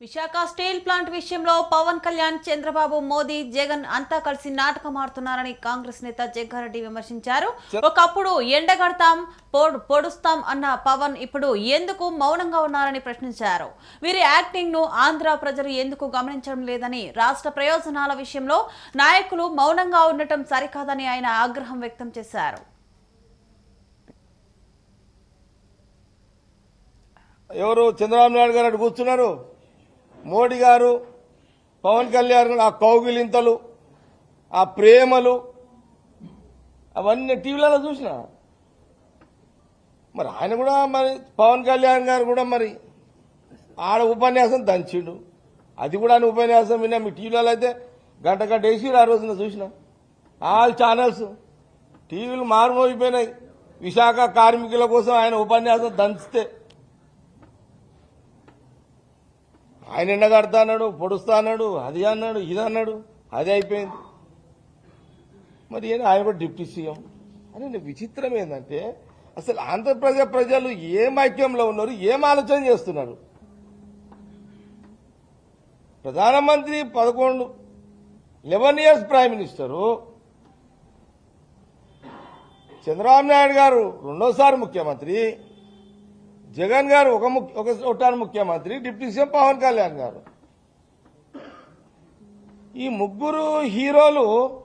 Visakha steel plant విషయంలో పవన్ కళ్యాణ్ చంద్రబాబు మోదీ జగన్ అంతా కలిసి నాటకం ఆడుతున్నారని కాంగ్రెస్ నేత జగ్గారెడ్డి విమర్శించారు. ఒకప్పుడు ఎండగడతాం పొడు పొడుస్తాం అన్న పవన్ ఇప్పుడు ఎందుకు మౌనంగా ఉన్నారని ప్రశ్నించారు. వీరి యాక్టింగ్ను ఆంధ్ర ప్రజలు ఎందుకు గమనించడం లేదని రాష్ట్ర ప్రయోజనాల విషయంలో నాయకులు మౌనంగా ఉండటం సరికాదని ఆయన ఆగ్రహం వ్యక్తం చేశారు. ఎవరు? చంద్రబాబు నాయుడు గారు కూర్చున్నారు. మోడీ గారు పవన్ కళ్యాణ్ గారు ఆ కౌగిలింతలు ఆ ప్రేమలు అవన్నీ టీవీలలో చూసిన. మరి ఆయన కూడా మరి పవన్ కళ్యాణ్ గారు కూడా మరి ఆడ ఉపన్యాసం దంచిండు. అది కూడా ఆయన ఉపన్యాసం విన్నా. మీ టీవీలలో అయితే గంట గంట వేసి ఆ రోజున చూసిన. ఆల్ ఛానల్స్ టీవీలు మారుమోగిపోయినాయి. విశాఖ కార్మికుల కోసం ఆయన ఉపన్యాసం దంచితే ఆయన ఎండగడతా అన్నాడు పొడుస్తా అన్నాడు అది అన్నాడు ఇది అన్నాడు అది అయిపోయింది. మరి ఏం ఆయన కూడా డిప్యూటీ సీఎం. అని విచిత్రం ఏంటంటే అసలు ఆంధ్రప్రదేశ్ ప్రజలు ఏం ఐక్యంలో ఉన్నారు ఏం ఆలోచన చేస్తున్నారు? ప్రధానమంత్రి పదకొండు eleven years prime minister Chandrababu Naidu garu రెండోసారి ముఖ్యమంత్రి జగన్ గారు ఒక ముఖ్య- ఒక ఒకటాను ముఖ్యమంత్రి డిప్యూటీ సీఎం పవన్ కళ్యాణ్ గారు. ఈ ముగ్గురు హీరోలు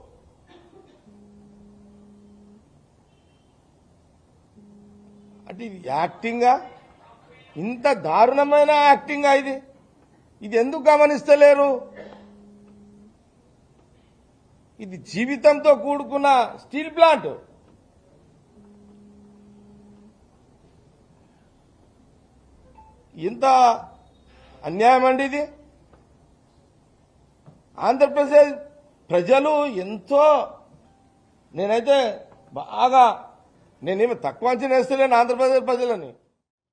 అంటే ఇది యాక్టింగా? ఇంత దారుణమైన యాక్టింగా ఇది. ఇది ఎందుకు గమనిస్తలేరు? ఇది జీవితంతో కూడుకున్న స్టీల్ ప్లాంట్. ఇంత అన్యాయం అండి ఇది? ఆంధ్రప్రదేశ్ ప్రజలు ఎంతో నేనైతే బాగా నేనేమి తక్కువ అంచనా వేస్తలేను ఆంధ్రప్రదేశ్ ప్రజలని.